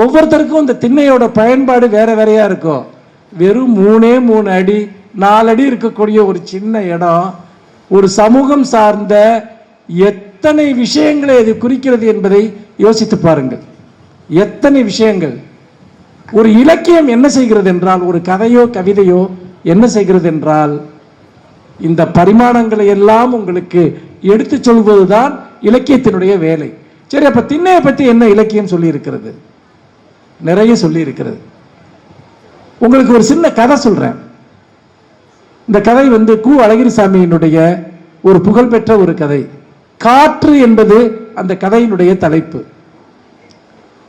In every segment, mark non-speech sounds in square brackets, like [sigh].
ஒவ்வொருத்தருக்கும் இந்த திண்ணையோட பயன்பாடு வேற வேறையா இருக்கும். வெறும் மூணே மூணு அடி நாலு அடி இருக்கக்கூடிய ஒரு சின்ன இடம். ஒரு சமூகம் சார்ந்த எத்தனை விஷயங்களை இது குறிக்கிறது என்பதை யோசித்து பாருங்கள். எத்தனை விஷயங்கள். ஒரு இலக்கியம் என்ன செய்கிறது என்றால் ஒரு கதையோ கவிதையோ என்ன செய்கிறது என்றால் இந்த பரிமாணங்களை எல்லாம் உங்களுக்கு எடுத்துச் சொல்வதுதான் இலக்கியத்தினுடைய வேலை. சரி அப்ப திண்ணையை பத்தி என்ன இலக்கியம் சொல்லி இருக்கிறது நிறைய சொல்லி இருக்கிறது உங்களுக்கு ஒரு சின்ன கதை சொல்றேன். இந்த கதை வந்து கு. அழகிரிசாமியினுடைய ஒரு புகழ்பெற்ற ஒரு கதை. காற்று என்பது அந்த கதையினுடைய தலைப்பு.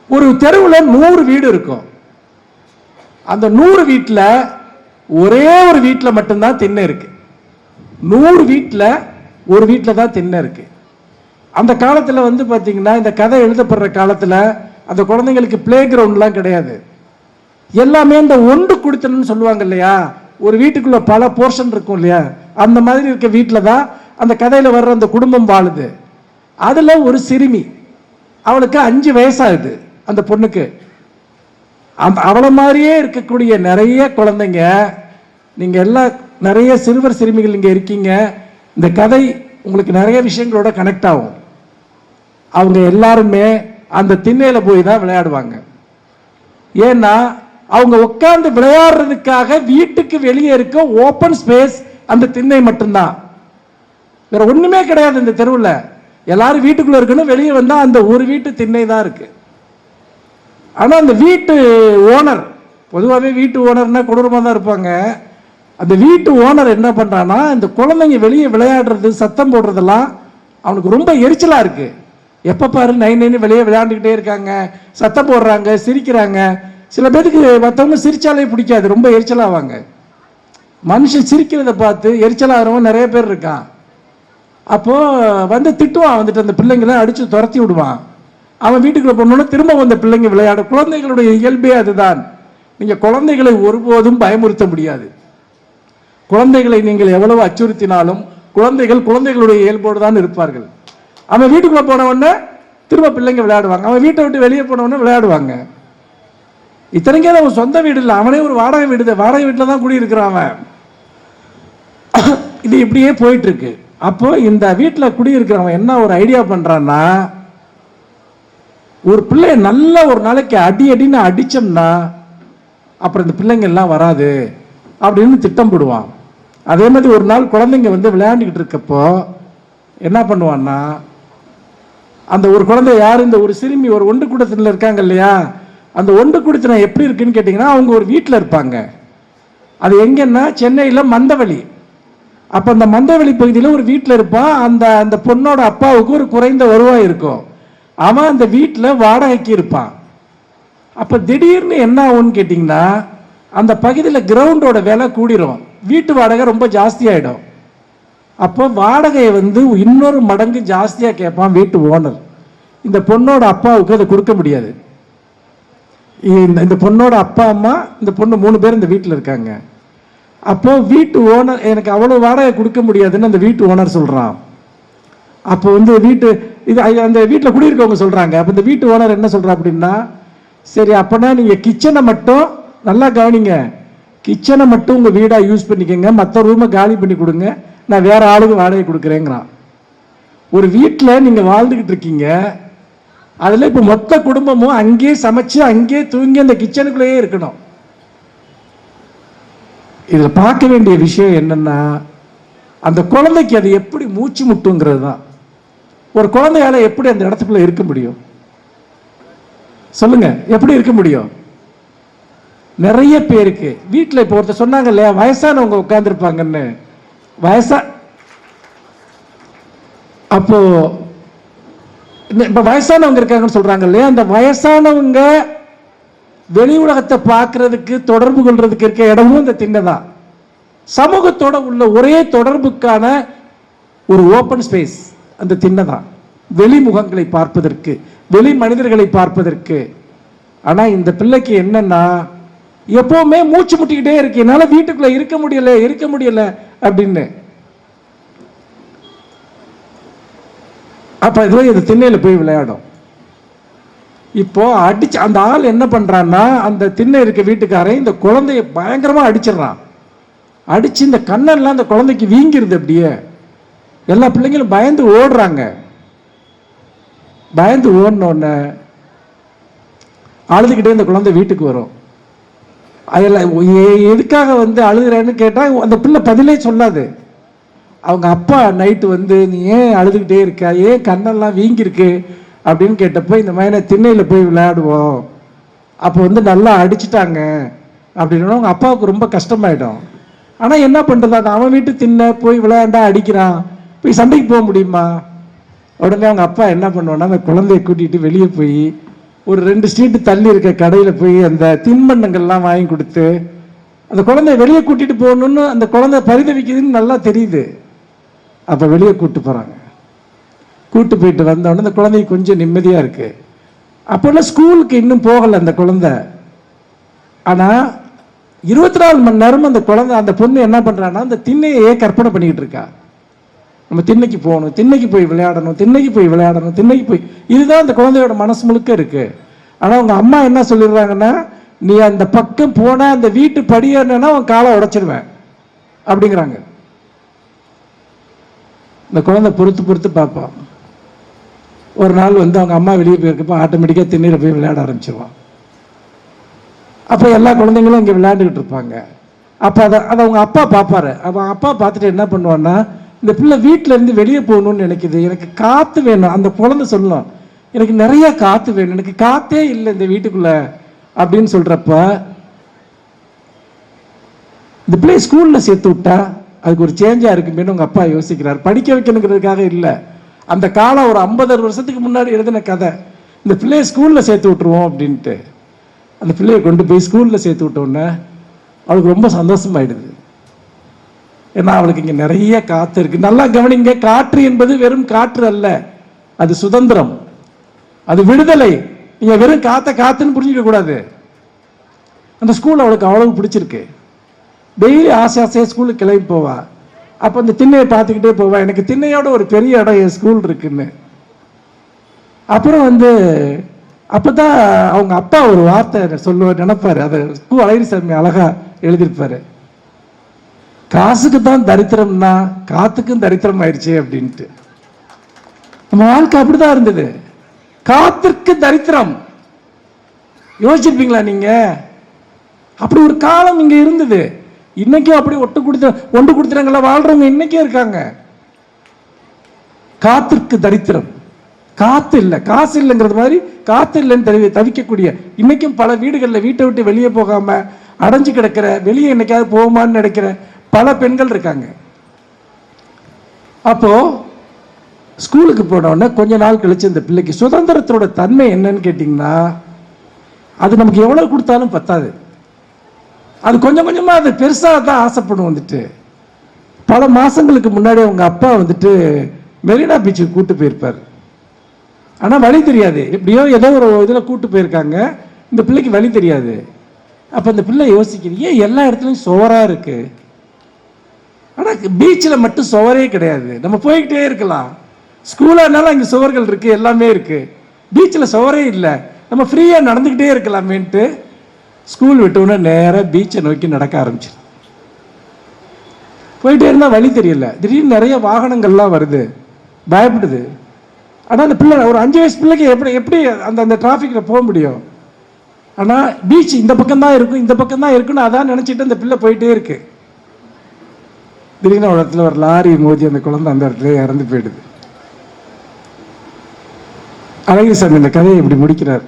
ஒரு தெருவில் நூறு வீடு இருக்கும். அந்த நூறு வீட்டில் ஒரே ஒரு வீட்டில் மட்டும்தான் திண்ணை இருக்கு. நூறு வீட்டில் ஒரு வீட்டில் தான் திண்ணை இருக்கு. அந்த காலத்தில் வந்து பார்த்தீங்கன்னா இந்த கதை எழுதப்படுற காலத்தில் அந்த குழந்தைங்களுக்கு பிளே கிரவுண்ட்லாம் கிடையாது. எல்லாமே இந்த ஒன்று கொடுத்தணும்னு சொல்லுவாங்க இல்லையா? ஒரு வீட்டுக்குள்ள பல போர்ஷன் இருக்கும் இல்லையா? அந்த மாதிரி இருக்க வீட்டில் தான் அந்த கதையில் வர்ற அந்த குடும்பம் வாழுது. அதில் ஒரு சிறுமி அவளுக்கு அஞ்சு வயசாகுது அந்த பொண்ணுக்கு. அந்த அவளை மாதிரியே இருக்கக்கூடிய நிறைய குழந்தைங்க நீங்கள் எல்லாம் நிறைய சிறுவர் சிறுமிகள் இங்கே இருக்கீங்க. இந்த கதை உங்களுக்கு நிறைய விஷயங்களோட கனெக்ட் ஆகும். அவங்க எல்லாருமே அந்த திண்ணையில் போய் தான் விளையாடுவாங்க. ஏன்னா அவங்க உட்கார்ந்து விளையாடுறதுக்காக வீட்டுக்கு வெளியே இருக்க ஓப்பன் ஸ்பேஸ் அந்த திண்ணை மட்டும்தான். வேற ஒண்ணுமே கிடையாது இந்த தெருவில். எல்லாரும் வீட்டுக்குள்ள இருக்கணும் வெளியே வந்தா அந்த ஒரு வீட்டு திண்ணை தான் இருக்கு. ஆனா அந்த வீட்டு ஓனர் பொதுவாகவே வீட்டு ஓனர்னா கொடூரமாக தான் இருப்பாங்க. அந்த வீட்டு ஓனர் என்ன பண்றான்னா இந்த குழந்தைங்க வெளியே விளையாடுறது சத்தம் போடுறதெல்லாம் அவனுக்கு ரொம்ப எரிச்சலா இருக்குது எப்போ பாரு நைன் நைன்னு வெளியே விளையாண்டுக்கிட்டே இருக்காங்க. சத்தம் போடுறாங்க சிரிக்கிறாங்க. சில பேருக்கு மற்றவங்க சிரிச்சாலே பிடிக்காது ரொம்ப எரிச்சலாவாங்க. மனுஷன் சிரிக்கிறத பார்த்து எரிச்சலாகிறவன் நிறைய பேர் இருக்கான். அப்போது வந்து திட்டுவான் வந்துட்டு அந்த பிள்ளைங்களை அடித்து துரத்தி விடுவான். அவன் வீட்டுக்குள்ளே போனோன்னு திரும்ப வந்த பிள்ளைங்க விளையாட குழந்தைகளுடைய இயல்பே அதுதான். நீங்கள் குழந்தைகளை ஒருபோதும் பயமுறுத்த முடியாது. குழந்தைகளை நீங்கள் எவ்வளவு அச்சுறுத்தினாலும் குழந்தைகள் குழந்தைகளுடைய இயல்போடு தான் இருப்பார்கள். அவன் வீட்டுக்குள்ள போன உடனே திரும்ப பிள்ளைங்க விளையாடுவாங்க. அவன் வீட்டை விட்டு வெளியே போன உடனே விளையாடுவாங்க இத்தனைக்கே அவன் சொந்த வீடு இல்லை. அவனே ஒரு வாடகை வீடு. வாடகை வீட்டில் தான் குடியிருக்கிறான் அவன். [clears throat] இது இப்படியே போயிட்டு இருக்கு அப்போ இந்த வீட்டில் குடியிருக்கிறவன் என்ன ஒரு ஐடியா பண்றான்னா ஒரு பிள்ளைய நல்ல ஒரு நாளைக்கு அடி அடின்னு அடிச்சோம்னா அப்புறம் இந்த பிள்ளைங்க எல்லாம் வராது அப்படின்னு திட்டம் போடுவான். அதே மாதிரி ஒரு நாள் குழந்தைங்க வந்து விளையாண்டுக்கிட்டு இருக்கப்போ என்ன பண்ணுவான்னா அந்த ஒரு குழந்தை யார்? இந்த ஒரு சிறுமி ஒரு ஒன்று கூடத்தில் இருக்காங்க இல்லையா? அந்த ஒன்று கூடத்தின எப்படி இருக்குன்னு கேட்டிங்கன்னா அவங்க ஒரு வீட்டில் இருப்பாங்க. அது எங்கன்னா சென்னையில் மந்தவெளி. அப்போ அந்த மந்தவெளி பகுதியில் ஒரு வீட்டில் இருப்பான் அந்த அந்த பொண்ணோட அப்பாவுக்கு ஒரு குறைந்த வருவாய் இருக்கும். அவன் அந்த வீட்டில் வாடகைக்கு இருப்பான் அப்போ திடீர்னு என்ன ஆகும்னு கேட்டிங்கன்னா அந்த பகுதியில் கிரவுண்டோட விலை கூடிரும். வீட்டு வாடகை ரொம்ப ஜாஸ்தியாயிடும் அப்போ வாடகையை வந்து இன்னொரு மடங்கு ஜாஸ்தியாக கேட்பான் வீட்டு ஓனர். இந்த பொண்ணோட அப்பாவுக்கு அதை கொடுக்க முடியாது. இந்த இந்த பொண்ணோட அப்பா அம்மா இந்த பொண்ணு மூணு பேர் இந்த வீட்டில் இருக்காங்க. அப்போ வீட்டு ஓனர் எனக்கு அவ்வளோ வாடகை கொடுக்க முடியாதுன்னு அந்த வீட்டு ஓனர் சொல்கிறான் அப்போ வந்து வீட்டு இது அந்த வீட்டில் குடியிருக்கவங்க சொல்கிறாங்க அப்போ இந்த வீட்டு ஓனர் என்ன சொல்கிறா அப்படின்னா சரி அப்போனா நீங்கள் கிச்சனை மட்டும் நல்லா கவனிங்க. கிச்சனை மட்டும் உங்கள் வீடாக யூஸ் பண்ணிக்கோங்க. மற்ற ரூமை காலி பண்ணி கொடுங்க. நான் வேற ஆளுக்கு வாடகை கொடுக்குறேங்கிறான். ஒரு வீட்டில் நீங்கள் வாழ்ந்துக்கிட்டு இருக்கீங்க. அதில் இப்போ மொத்த குடும்பமும் அங்கேயே சமைச்சு அங்கேயே தூங்கி அந்த கிச்சனுக்குள்ளேயே இருக்கணும். இதில் பார்க்க வேண்டிய விஷயம் என்னன்னா அந்த குழந்தைக்கு அது எப்படி மூச்சு முட்டுங்கிறது தான். ஒரு குழந்தையால எப்படி அந்த இடத்துக்குள்ள இருக்க முடியும்? சொல்லுங்க எப்படி இருக்க முடியும்? நிறைய பேருக்கு வீட்டில் இப்போ ஒருத்தர் சொன்னாங்க இல்லையா வயசானவங்க உட்காந்துருப்பாங்கன்னு வயசா அப்போ இப்போ இப்ப வயசானவங்க இருக்காங்கன்னு சொல்றாங்க இல்லையா அந்த வயசானவங்க வெளி உலகத்தை பார்க்கறதுக்கு தொடர்பு கொள்றதுக்கு இருக்க இடமும் இந்த திண்ணை தான் சமூகத்தோட உள்ள ஒரே தொடர்புக்கான ஒரு ஓப்பன் ஸ்பேஸ் அந்த திண்ணை தான் வெளி முகங்களை பார்ப்பதற்கு வெளி மனிதர்களை பார்ப்பதற்கு ஆனா இந்த பிள்ளைக்கு என்னன்னா எப்பவுமே மூச்சு முட்டிக்கிட்டே இருக்கு என்னால வீட்டுக்குள்ள இருக்க முடியல இருக்க முடியல அப்படின்னு. அப்ப இதுல இது திண்ணையில போய் விளையாடும். இப்போ அடிச்சு அந்த ஆள் என்ன பண்றான்னா அந்த திண்ணை இருக்க வீட்டுக்காரன் இந்த குழந்தைய பயங்கரமா அடிச்சிடுறான். அடிச்சு இந்த கண்ணெல்லாம் அந்த குழந்தைக்கு வீங்கிருது அப்படியே. எல்லா பிள்ளைங்களும் பயந்து ஓடுறாங்க. பயந்து ஓடின அழுதுகிட்டே இந்த குழந்தை வீட்டுக்கு வரும். அதில் எதுக்காக வந்து அழுகிறேன்னு கேட்டால் அந்த பிள்ளை பதிலே சொல்லாது. அவங்க அப்பா நைட்டு வந்து நீ ஏன் அழுதுகிட்டே இருக்க? ஏன் கண்ணெல்லாம் வீங்கியிருக்கு? அப்படின்னு கேட்டப்போ இந்த மாதிரி திண்ணையில் போய் விளையாடுவோம். அப்போ வந்து நல்லா அடிச்சிட்டாங்க. அப்படின்னா அவங்க அப்பாவுக்கு ரொம்ப கஷ்டமாயிடும். ஆனால் என்ன பண்ணுறது அது அவன் வீட்டு தின்ன போய் விளையாண்டா அடிக்கிறான். போய் சண்டைக்கு போக முடியுமா? உடனே அவங்க அப்பா என்ன பண்ணுவான்னா அந்த குழந்தைய கூட்டிகிட்டு வெளியே போய் ஒரு ரெண்டு ஸ்ட்ரீட்டு தள்ளி இருக்க கடையில் போய் அந்த தின்பண்டங்கள்லாம் வாங்கி கொடுத்து அந்த குழந்தைய வெளியே கூட்டிட்டு போகணும்னு அந்த குழந்தை பரிதவிக்குதுன்னு நல்லா தெரியுது. அப்போ வெளியே கூட்டு போகிறாங்க கூட்டு போயிட்டு வந்தோடனே அந்த குழந்தைக்கு கொஞ்சம் நிம்மதியாக இருக்குது அப்போல்லாம் ஸ்கூலுக்கு இன்னும் போகலை அந்த குழந்தை. ஆனால் இருபத்தி நாலு மணி நேரமும் அந்த குழந்தை அந்த பொண்ணு என்ன பண்ணுறான்னா அந்த திண்ணையே கற்பனை பண்ணிக்கிட்டு இருக்கா. நம்ம திண்ணைக்கு போகணும் திண்ணைக்கு போய் விளையாடணும் திண்ணைக்கு போய் விளையாடணும் திண்ணைக்கு போய். இதுதான் அந்த குழந்தையோட மனசு முழுக்க இருக்கு. ஆனால் உங்க அம்மா என்ன சொல்லிடுறாங்கன்னா நீ அந்த பக்கம் போனா அந்த வீட்டு படியேறினா உன் காலை உடைச்சிடுவேன் அப்படிங்கிறாங்க. இந்த குழந்தை பொறுத்து பொறுத்து பார்ப்பான் ஒரு நாள் வந்து அவங்க அம்மா வெளியே போயிருக்கப்போ ஆட்டோமேட்டிக்காக திண்ணையில் போய் விளையாட ஆரம்பிச்சிருவான் அப்போ எல்லா குழந்தைங்களும் இங்கே விளையாண்டுக்கிட்டு இருப்பாங்க. அப்போ அதை அதை அவங்க அப்பா பார்ப்பாரு அவன் அப்பா பார்த்துட்டு என்ன பண்ணுவான்னா இந்த பிள்ளை வீட்டிலேருந்து இருந்து வெளியே போகணும்னு நினைக்குது. எனக்கு காற்று வேணும். அந்த குழந்தை சொல்லலாம். எனக்கு நிறைய காற்று வேணும். எனக்கு காற்றே இல்லை இந்த வீட்டுக்குள்ளே அப்படின்னு சொல்கிறப்ப இந்த பிள்ளை ஸ்கூலில் சேர்த்து விட்டா அதுக்கு ஒரு சேஞ்சாக இருக்குமேனு உங்கள் அப்பா யோசிக்கிறார். படிக்க வைக்கணுங்கிறதுக்காக இல்லை. அந்த காலம் ஒரு ஐம்பது வருஷத்துக்கு முன்னாடி எழுதின கதை. இந்த பிள்ளையை ஸ்கூலில் சேர்த்து விட்ருவோம் அப்படின்ட்டு. அந்த பிள்ளையை கொண்டு போய் ஸ்கூலில் சேர்த்து விட்டோன்னே அவளுக்கு ரொம்ப சந்தோஷமாயிடுது. ஏன்னா அவளுக்கு இங்கே நிறைய காற்று இருக்கு. நல்லா கவனிங்க காற்று என்பது வெறும் காற்று அல்ல. அது சுதந்திரம். அது விடுதலை. நீங்கள் வெறும் காத்த காத்துன்னு புரிஞ்சிக்க கூடாது. அந்த ஸ்கூல் அவளுக்கு அவ்வளவு பிடிச்சிருக்கு. டெய்லி ஆசை ஆசையாக ஸ்கூலுக்கு கிளம்பி போவா. அப்போ அந்த திண்ணையை பார்த்துக்கிட்டே போவா. எனக்கு திண்ணையோட ஒரு பெரிய இடம் என் ஸ்கூல் இருக்குன்னு. அப்புறம் வந்து அப்போ தான் அவங்க அப்பா ஒரு வார்த்தை சொல்லுவார் நினைப்பார். அதை ஸ்கூ அழகிரி சாமி அழகாக எழுதியிருப்பாரு. காசுக்கு தான் தரித்திரம்னா காத்துக்கும் தரித்திரம் ஆயிடுச்சு அப்படின்ட்டு. நம்ம வாழ்க்கை அப்படிதான் இருந்தது. காத்திற்கு தரித்திரம். யோசிச்சிருப்பீங்களா நீங்க? அப்படி ஒரு காலம் இங்க இருந்தது. இன்னைக்கும் அப்படி ஒட்டு கொடுத்த ஒன்று கொடுத்துறங்கள வாழ்றவங்க இன்னைக்கும் இருக்காங்க. காத்திற்கு தரித்திரம். காத்து இல்லை காசு இல்லைங்கிறது மாதிரி காத்து இல்லைன்னு தவி தவிக்கக்கூடிய இன்னைக்கும் பல வீடுகளில் வீட்டை விட்டு வெளியே போகாம அடைஞ்சு கிடக்கிற வெளியே என்னைக்காவது போகுமான்னு நினைக்கிறேன் பல பெண்கள் இருக்காங்க. அப்போ ஸ்கூலுக்கு போனோடனே கொஞ்ச நாள் கழிச்சு இந்த பிள்ளைக்கு சுதந்திரத்தோட தன்மை என்னன்னு கேட்டிங்கன்னா அது நமக்கு எவ்வளவு கொடுத்தாலும் பத்தாது. அது கொஞ்சம் கொஞ்சமா அது பெருசாக தான் ஆசைப்படும் வந்துட்டு. பல மாசங்களுக்கு முன்னாடி அவங்க அப்பா வந்துட்டு மெரினா பீச்சுக்கு கூட்டு போயிருப்பார். ஆனால் வழி தெரியாது. எப்படியோ ஏதோ ஒரு இதில் கூட்டு போயிருக்காங்க. இந்த பிள்ளைக்கு வழி தெரியாது. அப்போ இந்த பிள்ளை யோசிக்குது ஏன் எல்லா இடத்துலையும் சோறாக இருக்குது அதுக்கு பீச்சில் மட்டும் சுவரே கிடையாது. நம்ம போய்கிட்டே இருக்கலாம். ஸ்கூலானாலும் அங்கே சுவர்கள் இருக்குது எல்லாமே இருக்கு. பீச்சில் சுவரே இல்லை. நம்ம ஃப்ரீயாக நடந்துக்கிட்டே இருக்கலாமேன்ட்டு ஸ்கூல் விட்ட உடனே நேராக பீச்சை நோக்கி நடக்க ஆரம்பிச்சிடும் போயிட்டே இருந்தால் வழி தெரியல. திடீர்னு நிறைய வாகனங்கள்லாம் வருது. பயப்படுது. ஆனால் அந்த பிள்ளை ஒரு அஞ்சு வயசு பிள்ளைக்கு எப்படி எப்படி அந்த அந்த டிராஃபிக்கில் போக முடியும்? ஆனால் பீச் இந்த பக்கம் தான் இருக்கும் இந்த பக்கம் தான் இருக்குன்னு அதான் நினச்சிட்டு அந்த பிள்ளை போயிட்டே இருக்கு. திடீர்னு ஒரு இடத்துல ஒரு லாரி மோதி அந்த குழந்தை அந்த இடத்துல இறந்து போயிடுது. அழகிரிசாமி இந்த கதையை இப்படி முடிக்கிறார்.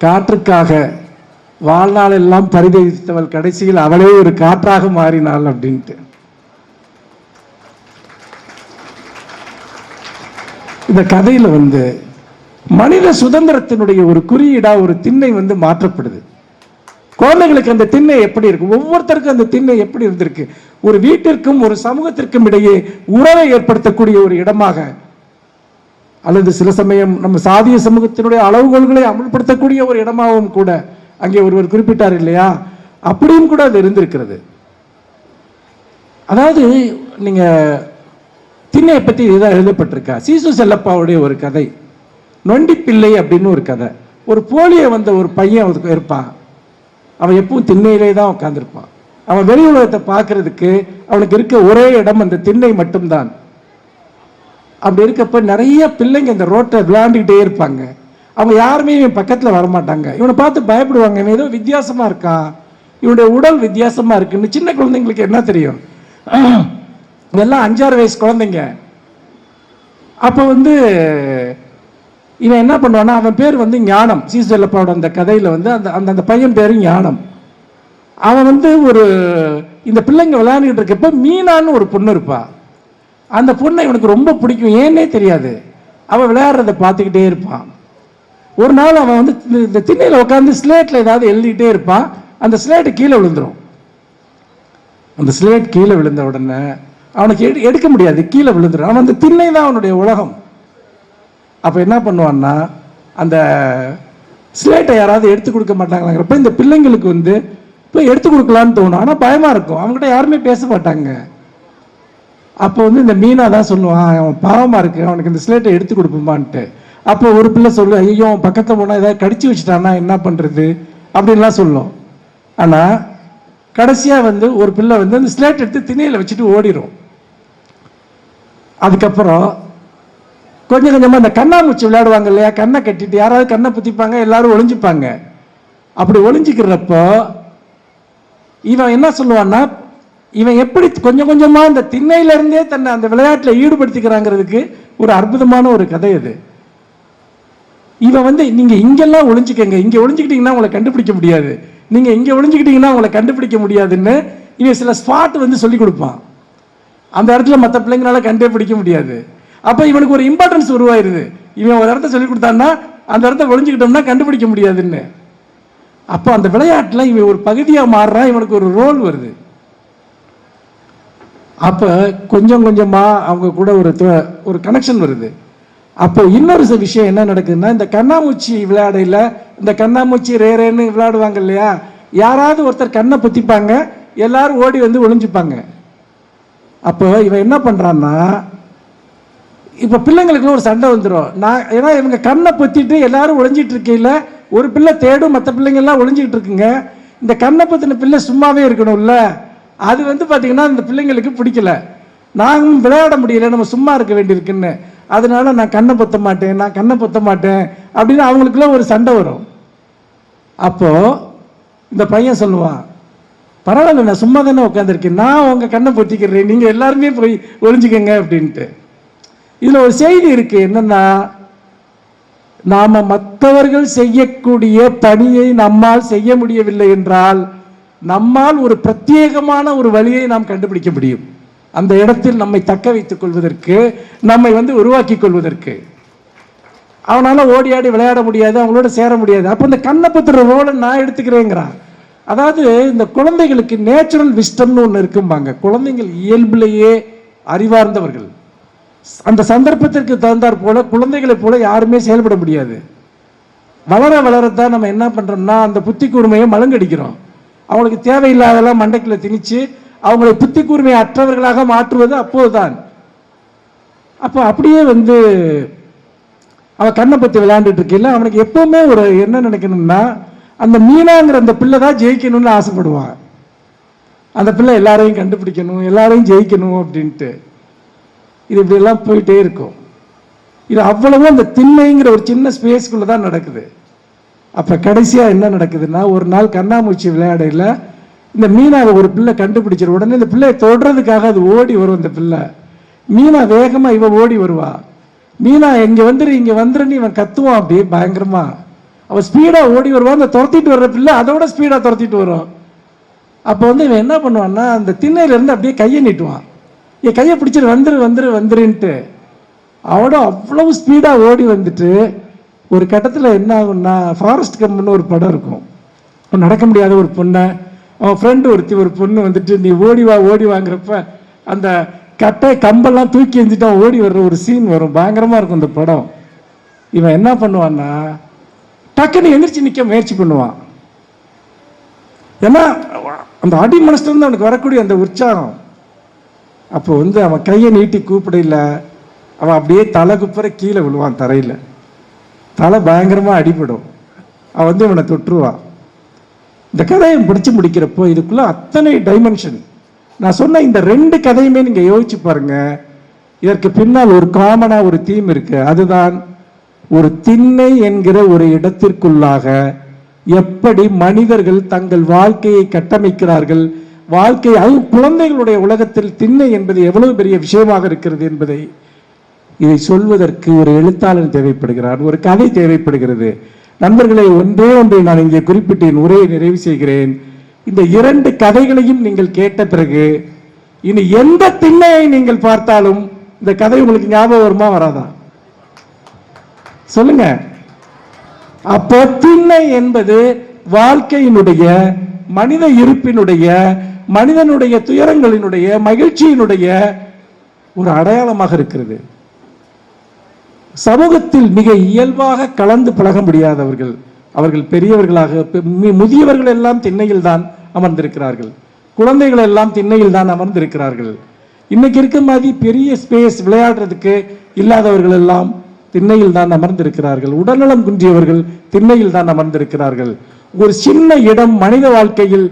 காற்றுக்காக வாழ்நாள் எல்லாம் பரிதவித்தவள் கடைசியில் அவளே ஒரு காற்றாக மாறினாள் அப்படின்ட்டு. இந்த கதையில் வந்து மனித சுதந்திரத்தினுடைய ஒரு குறியீடாக ஒரு திண்ணை வந்து மாற்றப்படுது. குழந்தைகளுக்கு அந்த திண்ணை எப்படி இருக்கு? ஒவ்வொருத்தருக்கும் அந்த திண்ணை எப்படி இருந்திருக்கு? ஒரு வீட்டிற்கும் ஒரு சமூகத்திற்கும் இடையே உறவை ஏற்படுத்தக்கூடிய ஒரு இடமாக அல்லது சில சமயம் நம்ம சாதிய சமூகத்தினுடைய அளவுகோள்களை அமல்படுத்தக்கூடிய ஒரு இடமாகவும் கூட அங்கே ஒருவர் குறிப்பிட்டார் இல்லையா? அப்படியும் கூட அது இருந்திருக்கிறது. அதாவது நீங்க திண்ணையை பற்றி இதுதான் எழுதப்பட்டிருக்கா? சீசு செல்லப்பாவுடைய ஒரு கதை. நொண்டி பிள்ளை அப்படின்னு ஒரு கதை. ஒரு போலியோ வந்த ஒரு பையன் இருப்பான். அவன் எப்பவும் திண்ணையிலே தான் உட்காந்துருப்பான் அவன் வெளி உலகத்தை பார்க்கறதுக்கு அவனுக்கு இருக்க ஒரே இடம் அந்த திண்ணை மட்டும்தான். அப்படி இருக்கப்ப நிறைய பிள்ளைங்க இந்த ரோட்டை விளையாண்டுக்கிட்டே இருப்பாங்க. அவங்க யாருமே இவன் பக்கத்தில் வரமாட்டாங்க. இவனை பார்த்து பயப்படுவாங்க இவன் ஏதோ வித்தியாசமாக இருக்கான் இவனுடைய உடல் வித்தியாசமாக இருக்குன்னு. சின்ன குழந்தைங்களுக்கு என்ன தெரியும்? [clears throat] இதெல்லாம் அஞ்சாறு வயசு குழந்தைங்க. அப்போ வந்து இவன் என்ன பண்ணுவான்னா அவன் பேர் வந்து ஞானம். சீசல்லப்பாவோட அந்த கதையில் வந்து அந்த அந்த அந்த பையன் பேர் ஞானம். அவன் வந்து ஒரு இந்த பிள்ளைங்க விளையாண்டுட்டு இருக்கப்ப மீனான்னு ஒரு பொண்ணு இருப்பா. அந்த பொண்ணை இவனுக்கு ரொம்ப பிடிக்கும். ஏன்னே தெரியாது. அவன் விளையாடுறத பார்த்துக்கிட்டே இருப்பான். ஒரு நாள் அவன் வந்து இந்த- திண்ணையில் உட்காந்து ஸ்லேட்டில் ஏதாவது எழுதிக்கிட்டே இருப்பான். அந்த ஸ்லேட்டு கீழே விழுந்துடும் அந்த ஸ்லேட் கீழே விழுந்த உடனே அவனுக்கு எடு எடுக்க முடியாது. கீழே விழுந்துடும் அவன் அந்த திண்ணை தான் அவனுடைய உலகம். அப்போ என்ன பண்ணுவான்னா அந்த ஸ்லேட்டை யாராவது எடுத்து கொடுக்க மாட்டாங்களாங்கிறப்ப இந்த பிள்ளைங்களுக்கு வந்து இப்போ எடுத்து கொடுக்கலான்னு தோணும். ஆனால் பயமாக இருக்கும். அவங்ககிட்ட யாருமே பேச மாட்டாங்க. அப்போ வந்து இந்த மீனா தான் சொல்லுவான் அவன் பாவமாக இருக்கு. அவனுக்கு இந்த ஸ்லேட்டை எடுத்து கொடுப்போமான்ட்டு. அப்போ ஒரு பிள்ளை சொல்லு ஐயோ அவன் பக்கத்தில் போனால் ஏதாவது கடிச்சு வச்சுட்டானா என்ன பண்ணுறது அப்படின்லாம் சொல்லும். ஆனால் கடைசியாக வந்து ஒரு பிள்ளை வந்து அந்த ஸ்லேட் எடுத்து திணையில் வச்சுட்டு ஓடிரும். அதுக்கப்புறம் கொஞ்சம் கொஞ்சமாக இந்த கண்ணாமூச்சி விளையாடுவாங்க இல்லையா? கண்ணை கட்டிட்டு யாராவது கண்ணை புத்திப்பாங்க எல்லாரும் ஒளிஞ்சுப்பாங்க. அப்படி ஒளிஞ்சிக்கிறப்போ இவன் என்ன சொல்லுவான்னா இவன் எப்படி கொஞ்சம் கொஞ்சமாக இந்த திண்ணையிலேருந்தே தன்னை அந்த விளையாட்டில் ஈடுபடுத்திக்கிறாங்கிறதுக்கு ஒரு அற்புதமான ஒரு கதை அது. இவன் வந்து நீங்கள் இங்கெல்லாம் ஒளிஞ்சிக்கங்க. இங்கே ஒளிஞ்சிக்கிட்டிங்கன்னா உங்களை கண்டுபிடிக்க முடியாது. நீங்கள் இங்கே ஒளிஞ்சிக்கிட்டிங்கன்னா உங்களை கண்டுபிடிக்க முடியாதுன்னு இவன் சில ஸ்பாட் வந்து சொல்லி கொடுப்பான். அந்த இடத்துல மற்ற பிள்ளைங்களால கண்டே பிடிக்க முடியாது. அப்போ இவனுக்கு ஒரு இம்பார்ட்டன்ஸ் உருவாயிருது. இவன் ஒரு இடத்த சொல்லி கொடுத்தான்னா அந்த இடத்த ஒளிஞ்சுக்கிட்டோம்னா கண்டுபிடிக்க முடியாதுன்னு. அப்போ அந்த விளையாட்டில் இவன் ஒரு பகுதியாக மாறுறான் இவனுக்கு ஒரு ரோல் வருது. அப்போ கொஞ்சம் கொஞ்சமாக அவங்க கூட ஒரு த- ஒரு கனெக்ஷன் வருது. அப்போ இன்னொரு சில விஷயம் என்ன நடக்குதுன்னா இந்த கண்ணாமூச்சி விளையாடையில் இந்த கண்ணாமூச்சி ரேரேன்னு விளையாடுவாங்க இல்லையா? யாராவது ஒருத்தர் கண்ணை பொத்திப்பாங்க எல்லாரும் ஓடி வந்து ஒளிஞ்சுப்பாங்க. அப்போ இவன் என்ன பண்ணுறான்னா இப்போ பிள்ளைங்களுக்குலாம் ஒரு சண்டை வந்துடும் நான் ஏன்னா இவங்க கண்ணை பொத்திட்டு எல்லாரும் ஒழிஞ்சிட்டு இருக்கையில் ஒரு பிள்ளை தேடும் மற்ற பிள்ளைங்கள்லாம் எல்லாம் இருக்குங்க இந்த கண்ணை பத்தின பிள்ளை சும்மாவே இருக்கணும்ல. அது வந்து பார்த்திங்கன்னா இந்த பிள்ளைங்களுக்கு பிடிக்கல. நாங்களும் விளையாட முடியல நம்ம சும்மா இருக்க வேண்டியிருக்குன்னு. அதனால நான் கண்ணை பொத்த மாட்டேன் நான் கண்ணை பொத்த மாட்டேன் அப்படின்னு அவங்களுக்குள்ள ஒரு சண்டை வரும். அப்போது இந்த பையன் சொல்லுவான் பரவாயில்ல நான் சும்மா தானே உட்காந்துருக்கேன் நான் உங்கள் கண்ணை பொத்திக்கிறேன். நீங்கள் எல்லாருமே போய் ஒளிஞ்சுக்கங்க அப்படின்ட்டு. இதுல ஒரு செய்தி இருக்கு. என்னன்னா நாம மற்றவர்கள் செய்யக்கூடிய பணியை நம்மால் செய்ய முடியவில்லை என்றால் நம்மால் ஒரு பிரத்யேகமான ஒரு வழியை நாம் கண்டுபிடிக்க முடியும். அந்த இடத்தில் நம்மை தக்க வைத்துக் கொள்வதற்கு நம்மை வந்து உருவாக்கி கொள்வதற்கு. அவனால ஓடி ஆடி விளையாட முடியாது அவங்களோட சேர முடியாது. அப்போ இந்த கண்ணப்பத்திர ரோலை நான் எடுத்துக்கிறேங்கிறான். அதாவது இந்த குழந்தைகளுக்கு நேச்சுரல் விஸ்டம்னு ஒன்று இருக்கும்பாங்க. குழந்தைகள் இயல்பிலேயே அறிவார்ந்தவர்கள். அந்த சந்தர்ப்பத்திற்கு தகுந்தாற் போல குழந்தைகளைப் போல யாருமே செயல்பட முடியாது. வளர வளரத்தான் நம்ம என்ன பண்ணுறோம்னா அந்த புத்தி கூர்மையை மலங்கடிக்கிறோம் அவங்களுக்கு தேவையில்லாதெல்லாம் மண்டைக்குள்ள திணிச்சு அவங்களை புத்தி கூர்மையை அற்றவர்களாக மாற்றுவது அப்போதுதான். அப்போ அப்படியே வந்து அவன் கண்ணை பற்றி விளையாண்டுட்டு இருக்கையில அவனுக்கு எப்பவுமே ஒரு என்ன நினைக்கணும்னா அந்த மீனாங்கிற அந்த பிள்ளை தான் ஜெயிக்கணும்னு ஆசைப்படுவான் அந்த பிள்ளை எல்லாரையும் கண்டுபிடிக்கணும் எல்லாரையும் ஜெயிக்கணும் அப்படின்ட்டு. இது இப்படியெல்லாம் போயிட்டே இருக்கும். இது அவ்வளவும் அந்த திண்ணைங்கிற ஒரு சின்ன ஸ்பேஸ்க்குள்ள தான் நடக்குது. அப்ப கடைசியா என்ன நடக்குதுன்னா ஒரு நாள் கண்ணாமூச்சி விளையாடையில் இந்த மீனாவை ஒரு பிள்ளை கண்டுபிடிச்சிரு உடனே இந்த பிள்ளையை தொடுறதுக்காக அது ஓடி வரும் இந்த பிள்ளை. மீனா வேகமா இவன் ஓடி வருவா. மீனா இங்க வந்துரு இங்க வந்துருன்னு இவன் கத்துவான். அப்படியே பயங்கரமா. அவ ஸ்பீடா ஓடி வருவான் அந்த துரத்திட்டு வர்ற பிள்ளை அதோட ஸ்பீடா துரத்திட்டு வரும். அப்போ வந்து இவன் என்ன பண்ணுவான்னா அந்த திண்ணையிலேருந்து அப்படியே கையை நீட்டுவான். என் கையை பிடிச்சிட்டு வந்துரு வந்துரு வந்துருன்ட்டு. அவனோட அவ்வளவு ஸ்பீடாக ஓடி வந்துட்டு ஒரு கட்டத்தில் என்ன ஆகும்னா ஃபாரஸ்ட் கம்ப்னு ஒரு படம் இருக்கும். நடக்க முடியாத ஒரு பொண்ணை அவன் ஃப்ரெண்டு ஒருத்தி ஒரு பொண்ணு வந்துட்டு நீ ஓடி வா ஓடி வாங்குறப்ப அந்த கட்டை கம்பெல்லாம் தூக்கி எஞ்சிட்டு அவன் ஓடி வர்ற ஒரு சீன் வரும். பயங்கரமாக இருக்கும் இந்த படம். இவன் என்ன பண்ணுவான்னா டக்குன்னு எந்திரிச்சு நிற்க முயற்சி பண்ணுவான். ஏன்னா அந்த அடி மனசுலேருந்து அவனுக்கு வரக்கூடிய அந்த உற்சாகம் அப்போ வந்து அவன் கையை நீட்டி கூப்பிடல. அவன் அப்படியே தலை குப்புற கீழே விழுவான் தரையில். தலை பயங்கரமாக அடிபடும். அவன் வந்து இவனை தொற்றுவான் இந்த கதையை பிடிச்சி முடிக்கிறப்போ இதுக்குள்ளே அத்தனை டைமென்ஷன் நான் சொன்ன இந்த ரெண்டு கதையுமே நீங்கள் யோசிச்சு பாருங்கள் இதற்கு பின்னால் ஒரு காமனாக ஒரு தீம் இருக்கு. அதுதான் ஒரு திண்ணை என்கிற ஒரு இடத்திற்குள்ளாக எப்படி மனிதர்கள் தங்கள் வாழ்க்கையை கட்டமைக்கிறார்கள் வாழ்க்கை அது குழந்தைகளுடைய உலகத்தில் திண்ணை என்பது எவ்வளவு பெரிய விஷயமாக இருக்கிறது என்பதை இதை சொல்வதற்கு ஒரு எழுத்தாளன் தேவைப்படுகிறார் ஒரு கதை தேவைப்படுகிறது. நண்பர்களை ஒன்றே ஒன்றை நான் இங்கே குறிப்பிட்டேன் உரையை நிறைவு செய்கிறேன். இந்த இரண்டு கதைகளையும் நீங்கள் கேட்ட பிறகு இனி எந்த திண்ணையை நீங்கள் பார்த்தாலும் இந்த கதை உங்களுக்கு ஞாபகம் வருமா வராதா? சொல்லுங்க. அப்போ திண்ணை என்பது வாழ்க்கையினுடைய மனித இருப்பினுடைய மனிதனுடைய துயரங்களினுடைய மகிழ்ச்சியினுடைய ஒரு அடையாளமாக இருக்கிறது. சமூகத்தில் மிக இயல்பாக கலந்து பழக முடியாதவர்கள் அவர்கள் பெரியவர்களாக முதியவர்கள் எல்லாம் திண்ணையில் தான் அமர்ந்திருக்கிறார்கள். குழந்தைகள் எல்லாம் திண்ணையில் தான் அமர்ந்திருக்கிறார்கள். இன்னைக்கு இருக்க மாதிரி பெரிய ஸ்பேஸ் விளையாடுறதுக்கு இல்லாதவர்கள் எல்லாம் திண்ணையில் தான் அமர்ந்திருக்கிறார்கள். உடல்நலம் குன்றியவர்கள் திண்ணையில் தான் அமர்ந்திருக்கிறார்கள். ஒரு சின்ன இடம் மனித வாழ்க்கையில்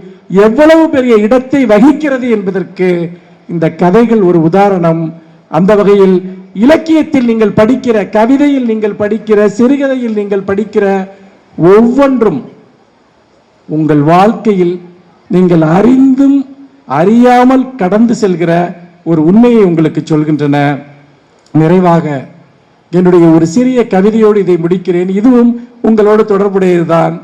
எவ்வளவு பெரிய இடத்தை வகிக்கிறது என்பதற்கு இந்த கதைகள் ஒரு உதாரணம். அந்த வகையில் இலக்கியத்தில் நீங்கள் படிக்கிற கவிதையில் நீங்கள் படிக்கிற சிறுகதையில் நீங்கள் படிக்கிற ஒவ்வொன்றும் உங்கள் வாழ்க்கையில் நீங்கள் அறிந்தும் அறியாமல் கடந்து செல்கிற ஒரு உண்மையை உங்களுக்கு சொல்கின்றன. நிறைவாக என்னுடைய ஒரு சிறிய கவிதையோடு இதை முடிக்கிறேன். இதுவும் உங்களோடு தொடர்புடையதுதான்.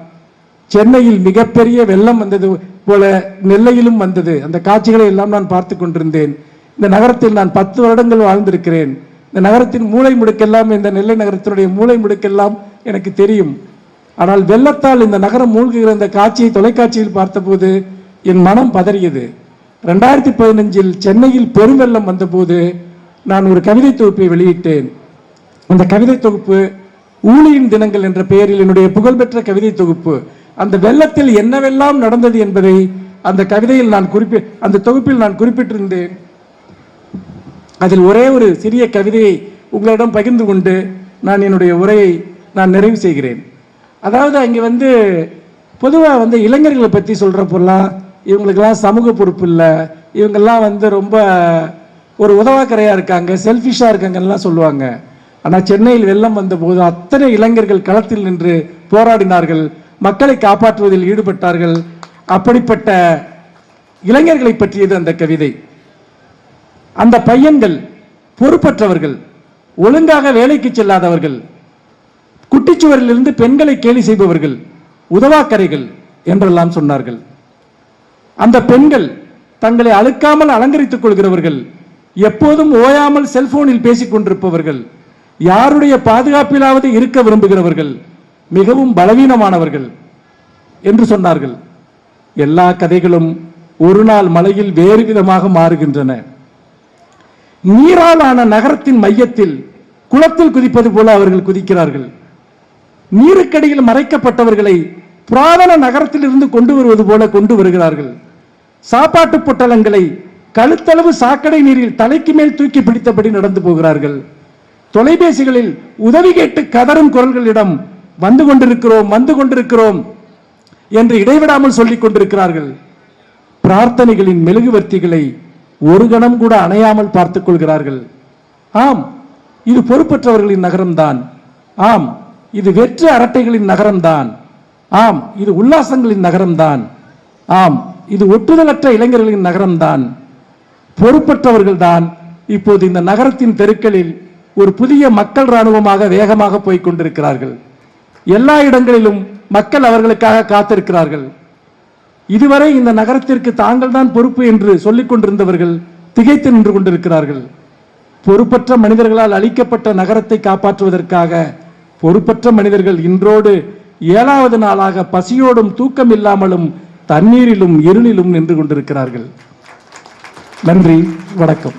சென்னையில் மிகப்பெரிய வெள்ளம் வந்தது போல நெல்லையிலும் வந்தது. அந்த காட்சிகளை எல்லாம் நான் பார்த்து கொண்டிருந்தேன். இந்த நகரத்தில் நான் பத்து வருடங்கள் வாழ்ந்திருக்கிறேன். இந்த நகரத்தின் மூளை முடுக்கெல்லாம் இந்த நெல்லை நகரத்தினுடைய மூளை முடுக்கெல்லாம் எனக்கு தெரியும். ஆனால் வெள்ளத்தால் இந்த நகரம் மூழ்குகிற இந்த காட்சியை தொலைக்காட்சியில் பார்த்தபோது என் மனம் பதறியது. ரெண்டாயிரத்தி பதினஞ்சில் சென்னையில் பெருவெள்ளம் வந்தபோது நான் ஒரு கவிதை தொகுப்பை வெளியிட்டேன். அந்த கவிதை தொகுப்பு ஊழியின் தினங்கள் என்ற பெயரில் என்னுடைய புகழ்பெற்ற கவிதை தொகுப்பு. அந்த வெள்ளத்தில் என்னவெல்லாம் நடந்தது என்பதை அந்த கவிதையில் நான் குறிப்பி அந்த தொகுப்பில் நான் குறிப்பிட்டிருந்தேன். அதில் ஒரே ஒரு சிறிய கவிதையை உங்களிடம் பகிர்ந்து கொண்டு நான் என்னுடைய உரையை நான் நிறைவு செய்கிறேன். அதாவது அங்கே வந்து பொதுவாக வந்து இளைஞர்களை பற்றி சொல்கிறப்பெல்லாம் இவங்களுக்கெல்லாம் சமூக பொறுப்பு இல்லை இவங்கெல்லாம் வந்து ரொம்ப ஒரு உதவாக்கரையாக இருக்காங்க செல்ஃபிஷாக இருக்காங்கலாம் சொல்லுவாங்க. ஆனால் சென்னையில் வெள்ளம் வந்தபோது அத்தனை இளைஞர்கள் களத்தில் நின்று போராடினார்கள். மக்களை காப்பாற்றுவதில் ஈடுபட்டார்கள். அப்படிப்பட்ட இளைஞர்களை பற்றியது அந்த கவிதை. அந்த பையன்கள் பொறுப்பற்றவர்கள் ஒழுங்காக வேலைக்கு செல்லாதவர்கள் குட்டிச்சுவரிலிருந்து பெண்களை கேலி செய்பவர்கள் உதவாக்கரைகள் என்றெல்லாம் சொன்னார்கள். அந்த பெண்கள் தங்களை அழுக்காமல் அலங்கரித்துக் கொள்கிறவர்கள் எப்போதும் ஓயாமல் செல்போனில் பேசிக் கொண்டிருப்பவர்கள் யாருடைய பாதுகாப்பிலாவது இருக்க விரும்புகிறவர்கள் மிகவும் பலவீனமானவர்கள் என்று சொன்னார்கள். எல்லா கதைகளும் ஒரு நாள் மலையில் வேறு விதமாக மாறுகின்றன. நீராலான நகரத்தின் மையத்தில் குளத்தில் குதிப்பது போல அவர்கள் குதிக்கிறார்கள். நீருக்கடியில் மறைக்கப்பட்டவர்களை புராதன நகரத்தில் இருந்து கொண்டு வருவது போல கொண்டு வருகிறார்கள். சாப்பாட்டு பொட்டலங்களை கழுத்தளவு சாக்கடை நீரில் தலைக்கு மேல் தூக்கி பிடித்தபடி நடந்து போகிறார்கள். தொலைபேசிகளில் உதவி கேட்டு கதறும் குரல்களிடம் வந்து கொண்டிருக்கிறோம் வந்து கொண்டிருக்கிறோம் என்று இடைவிடாமல் சொல்லிக் கொண்டிருக்கிறார்கள். பிரார்த்தனைகளின் மெழுகுவர்த்திகளை ஒரு கணம் கூட அணையாமல் பார்த்துக் கொள்கிறார்கள். ஆம் இது பொறுப்பற்றவர்களின் நகரம்தான். ஆம் இது வெற்று அரட்டைகளின் நகரம்தான். ஆம் இது உல்லாசங்களின் நகரம்தான். ஆம் இது ஒட்டுதலற்ற இளைஞர்களின் நகரம்தான். பொறுப்பற்றவர்கள்தான் இப்போது இந்த நகரத்தின் தெருக்களில் ஒரு புதிய மக்கள் ராணுவமாக வேகமாக போய்க் கொண்டிருக்கிறார்கள். எல்லா இடங்களிலும் மக்கள் அவர்களுக்காக காத்திருக்கிறார்கள். இதுவரை இந்த நகரத்திற்கு தாங்கள் தான் பொறுப்பு என்று சொல்லிக் கொண்டிருந்தவர்கள் திகைத்து நின்று கொண்டிருக்கிறார்கள். பொறுப்பற்ற மனிதர்களால் அளிக்கப்பட்ட நகரத்தை காப்பாற்றுவதற்காக பொறுப்பற்ற மனிதர்கள் இன்றோடு ஏழாவது நாளாக பசியோடும் தூக்கம் இல்லாமலும் தண்ணீரிலும் இருளிலும் நின்று கொண்டிருக்கிறார்கள். நன்றி வணக்கம்.